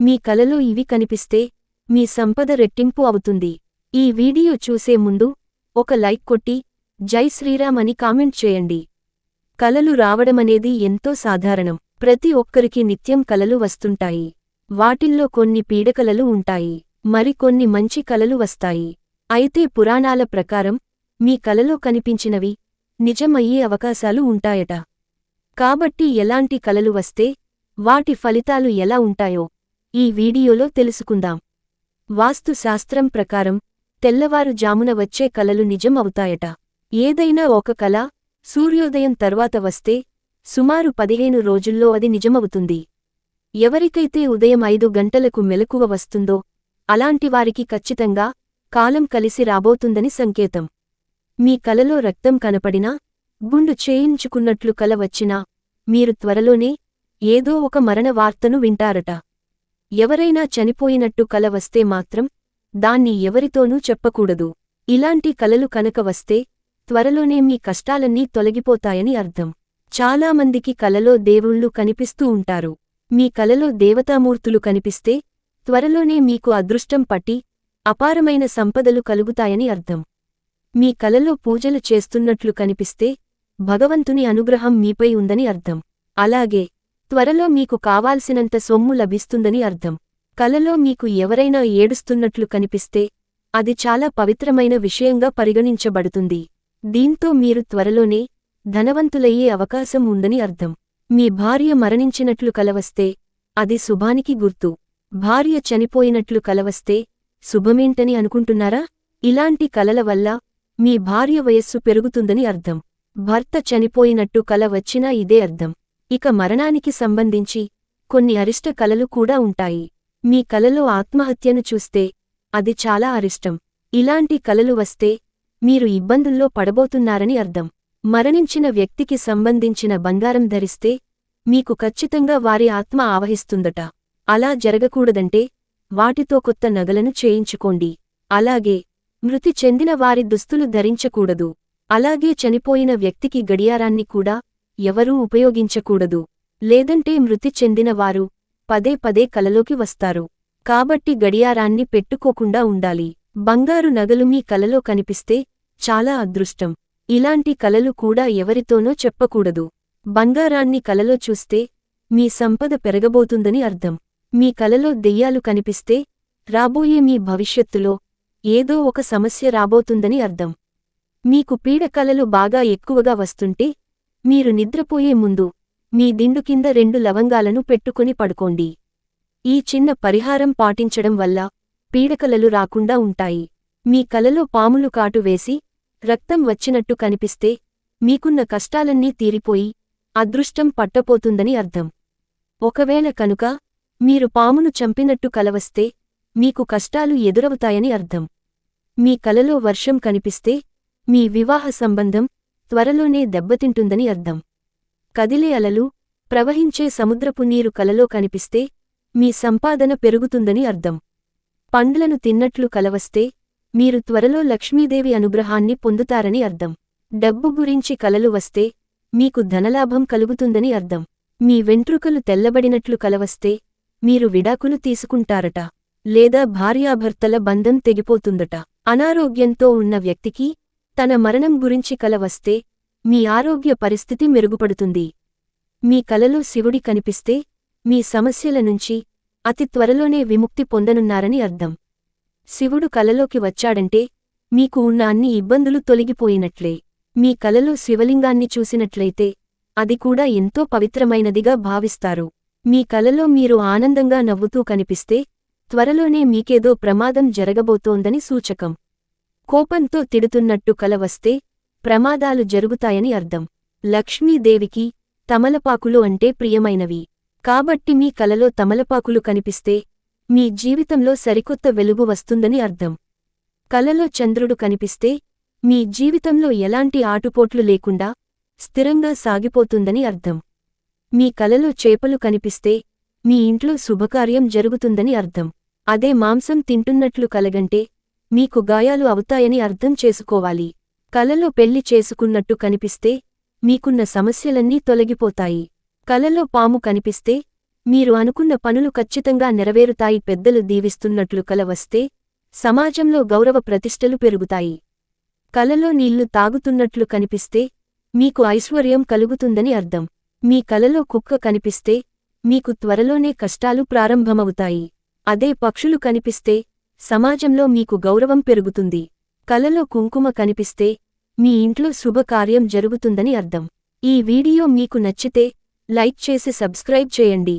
మీ కలలో ఇవి కనిపిస్తే మీ సంపద రెట్టింపు అవుతుంది. ఈ వీడియో చూసే ముందు ఒక లైక్ కొట్టి జై శ్రీరామ్ అని కామెంట్ చేయండి. కలలు రావడమనేది ఎంతో సాధారణం. ప్రతి ఒక్కరికి నిత్యం కలలు వస్తుంటాయి. వాటిల్లో కొన్ని పీడకలలు ఉంటాయి. మరికొన్ని మంచి కలలు వస్తాయి. అయితే పురాణాల ప్రకారం మీ కలలో కనిపించినవి నిజమయ్యే అవకాశాలు ఉంటాయట. కాబట్టి ఎలాంటి కలలు వస్తే వాటి ఫలితాలు ఎలా ఉంటాయో ఈ వీడియోలో తెలుసుకుందాం. వాస్తు శాస్త్రం ప్రకారం తెల్లవారుజామున వచ్చే కలలు నిజం అవుతాయట ఏదైనా ఒక కల సూర్యోదయం తర్వాత వస్తే సుమారు పదిహేను రోజుల్లో అది నిజమవుతుంది. ఎవరికైతే ఉదయం ఐదు గంటలకు మెలకువ వస్తుందో అలాంటివారికి ఖచ్చితంగా కాలం కలిసి రాబోతుందని సంకేతం. మీ కలలో రక్తం కనపడినా గుండు చేయించుకున్నట్లు కల వచ్చినా మీరు త్వరలోనే ఏదో ఒక మరణ వార్తను వింటారట. ఎవరైనా చనిపోయినట్టు కల వస్తే మాత్రం దాన్ని ఎవరితోనూ చెప్పకూడదు. ఇలాంటి కలలు కనుక వస్తే త్వరలోనే మీ కష్టాలన్నీ తొలగిపోతాయని అర్థం. చాలామందికి కలలో దేవుళ్ళు కనిపిస్తూ ఉంటారు. మీ కలలో దేవతామూర్తులు కనిపిస్తే త్వరలోనే మీకు అదృష్టం పట్టి అపారమైన సంపదలు కలుగుతాయని అర్థం. మీ కలలో పూజలు చేస్తున్నట్లు కనిపిస్తే భగవంతుని అనుగ్రహం మీపై ఉందని అర్థం. అలాగే త్వరలో మీకు కావాల్సినంత సొమ్ము లభిస్తుందని అర్థం. కలలో మీకు ఎవరైనా ఏడుస్తున్నట్లు కనిపిస్తే అది చాలా పవిత్రమైన విషయంగా పరిగణించబడుతుంది. దీంతో మీరు త్వరలోనే ధనవంతులయ్యే అవకాశం ఉందని అర్థం. మీ భార్య మరణించినట్లు కలవస్తే అది శుభానికి గుర్తు. భార్య చనిపోయినట్లు కలవస్తే శుభమేంటని అనుకుంటున్నారా? ఇలాంటి కలల వల్ల మీ భార్య వయస్సు పెరుగుతుందని అర్థం. భర్త చనిపోయినట్టు కల వచ్చినా ఇదే అర్థం. ఇక మరణానికి సంబంధించి కొన్ని అరిష్ట కలలు కూడా ఉంటాయి. మీ కలలో ఆత్మహత్యను చూస్తే అది చాలా అరిష్టం. ఇలాంటి కలలు వస్తే మీరు ఇబ్బందుల్లో పడబోతున్నారని అర్థం. మరణించిన వ్యక్తికి సంబంధించిన బంగారం ధరిస్తే మీకు ఖచ్చితంగా వారి ఆత్మ ఆవహిస్తుందట. అలా జరగకూడదంటే వాటితో కొత్త నగలను చేయించుకోండి. అలాగే మృతి చెందిన వారి దుస్తులు ధరించకూడదు. అలాగే చనిపోయిన వ్యక్తికి గడియారాన్ని కూడా ఎవరూ ఉపయోగించకూడదు. లేదంటే మృతి చెందినవారు పదే పదే కలలోకి వస్తారు. కాబట్టి గడియారాన్ని పెట్టుకోకుండా ఉండాలి. బంగారు నగలు మీ కలలో కనిపిస్తే చాలా అదృష్టం. ఇలాంటి కలలు కూడా ఎవరితోనో చెప్పకూడదు. బంగారాన్ని కలలో చూస్తే మీ సంపద పెరగబోతుందని అర్థం. మీ కలలో దెయ్యాలు కనిపిస్తే రాబోయే మీ భవిష్యత్తులో ఏదో ఒక సమస్య రాబోతుందని అర్థం. మీకు పీడకలలు బాగా ఎక్కువగా వస్తుంటే మీరు నిద్రపోయే ముందు మీ దిండు కింద రెండు లవంగాలను పెట్టుకుని పడుకోండి. ఈ చిన్న పరిహారం పాటించడం వల్ల పీడకలలు రాకుండా ఉంటాయి. మీ కలలో పాములు కాటు వేసి రక్తం వచ్చినట్టు కనిపిస్తే మీకున్న కష్టాలన్నీ తీరిపోయి అదృష్టం పట్టపోతుందని అర్థం. ఒకవేళ కనుక మీరు పామును చంపినట్టు కలవస్తే మీకు కష్టాలు ఎదురవుతాయని అర్థం. మీ కలలో వర్షం కనిపిస్తే మీ వివాహ సంబంధం త్వరలోనే దెబ్బతింటుందని అర్థం. కదిలే అలలు ప్రవహించే సముద్రపు నీరు కలలో కనిపిస్తే మీ సంపాదన పెరుగుతుందని అర్థం. పండ్లను తిన్నట్లు కలవస్తే మీరు త్వరలో లక్ష్మీదేవి అనుగ్రహాన్ని పొందుతారని అర్థం. డబ్బు గురించి కలలు వస్తే మీకు ధనలాభం కలుగుతుందని అర్థం. మీ వెంట్రుకలు తెల్లబడినట్లు కలవస్తే మీరు విడాకులు తీసుకుంటారట లేదా భార్యాభర్తల బంధం తెగిపోతుందట. అనారోగ్యంతో ఉన్న వ్యక్తికి తన మరణం గురించి కల వస్తే మీ ఆరోగ్య పరిస్థితి మెరుగుపడుతుంది. మీ కలలో శివుడి కనిపిస్తే మీ సమస్యల నుంచి అతి త్వరలోనే విముక్తి పొందనున్నారని అర్థం. శివుడు కలలోకి వచ్చాడంటే మీకు ఉన్న అన్ని ఇబ్బందులు తొలగిపోయినట్లే. మీ కలలో శివలింగాన్ని చూసినట్లయితే అది కూడా ఎంతో పవిత్రమైనదిగా భావిస్తారు. మీ కలలో మీరు ఆనందంగా నవ్వుతూ కనిపిస్తే త్వరలోనే మీకేదో ప్రమాదం జరగబోతోందని సూచకం. కోపంతో తిడుతున్నట్టు కల వస్తే ప్రమాదాలు జరుగుతాయని అర్థం. లక్ష్మీదేవికి తమలపాకులు అంటే ప్రియమైనవి. కాబట్టి మీ కలలో తమలపాకులు కనిపిస్తే మీ జీవితంలో సరికొత్త వెలుగు వస్తుందని అర్థం. కలలో చంద్రుడు కనిపిస్తే మీ జీవితంలో ఎలాంటి ఆటుపోట్లు లేకుండా స్థిరంగా సాగిపోతుందని అర్థం. మీ కలలో చేపలు కనిపిస్తే మీ ఇంట్లో శుభకార్యం జరుగుతుందని అర్థం. అదే మాంసం తింటున్నట్లు కలగంటే మీకు గాయాలు అవుతాయని అర్థం చేసుకోవాలి. కలలో పెళ్ళి చేసుకున్నట్టు కనిపిస్తే మీకున్న సమస్యలన్నీ తొలగిపోతాయి. కలలో పాము కనిపిస్తే మీరు అనుకున్న పనులు ఖచ్చితంగా నెరవేరుతాయి. పెద్దలు దీవిస్తున్నట్లు కల వస్తే సమాజంలో గౌరవ ప్రతిష్టలు పెరుగుతాయి. కలలో నీళ్ళు తాగుతున్నట్లు కనిపిస్తే మీకు ఐశ్వర్యం కలుగుతుందని అర్థం. మీ కలలో కుక్క కనిపిస్తే మీకు త్వరలోనే కష్టాలు ప్రారంభమవుతాయి. అదే పక్షులు కనిపిస్తే సమాజంలో మీకు గౌరవం పెరుగుతుంది. కలలో కుంకుమ కనిపిస్తే మీ ఇంట్లో శుభకార్యం జరుగుతుందని అర్థం. ఈ వీడియో మీకు నచ్చితే లైక్ చేసి సబ్స్క్రైబ్ చేయండి.